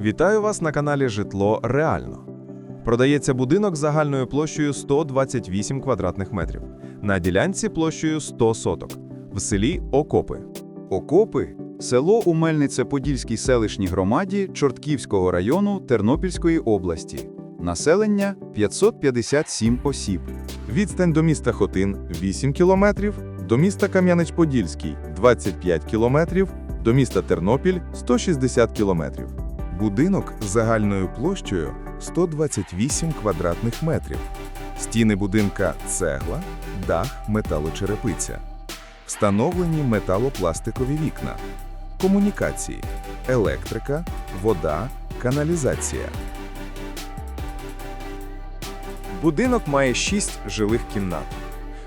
Вітаю вас на каналі Житло Реально. Продається будинок загальною площею 128 квадратних метрів. На ділянці площею 100 соток. В селі Окопи. Окопи село у Мельнице-Подільській селищній громаді Чортківського району Тернопільської області. Населення 557 осіб. Відстань до міста Хотин 8 кілометрів, до міста Кам'янець-Подільський 25 кілометрів, до міста Тернопіль 160 кілометрів. Будинок з загальною площею 128 квадратних метрів. Стіни будинка цегла, дах металочерепиця. Встановлені металопластикові вікна. Комунікації, електрика, вода, каналізація. Будинок має шість жилих кімнат.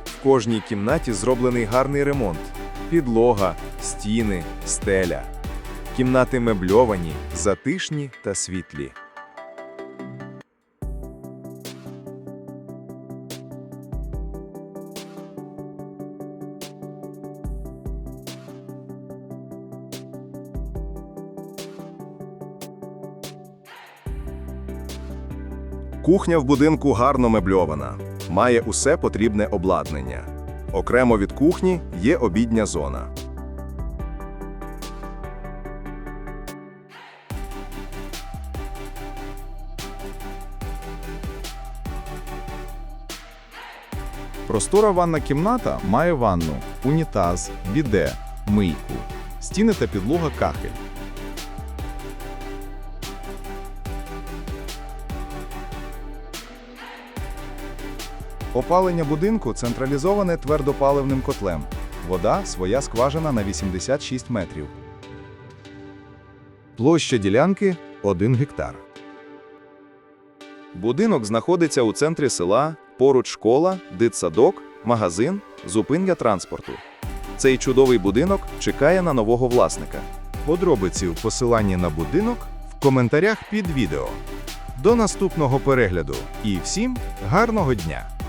В кожній кімнаті зроблений гарний ремонт: підлога, стіни, стеля. Кімнати мебльовані, затишні та світлі. Кухня в будинку гарно мебльована, має усе потрібне обладнання. Окремо від кухні є обідня зона. Простора ванна кімната має ванну, унітаз, біде, мийку, стіни та підлога кахель. Опалення будинку централізоване твердопаливним котлем. Вода своя скважина на 86 метрів. Площа ділянки 1 гектар. Будинок знаходиться у центрі села, поруч школа, дитсадок, магазин, зупинка транспорту. Цей чудовий будинок чекає на нового власника. Подробиці в посиланні на будинок в коментарях під відео. До наступного перегляду і всім гарного дня!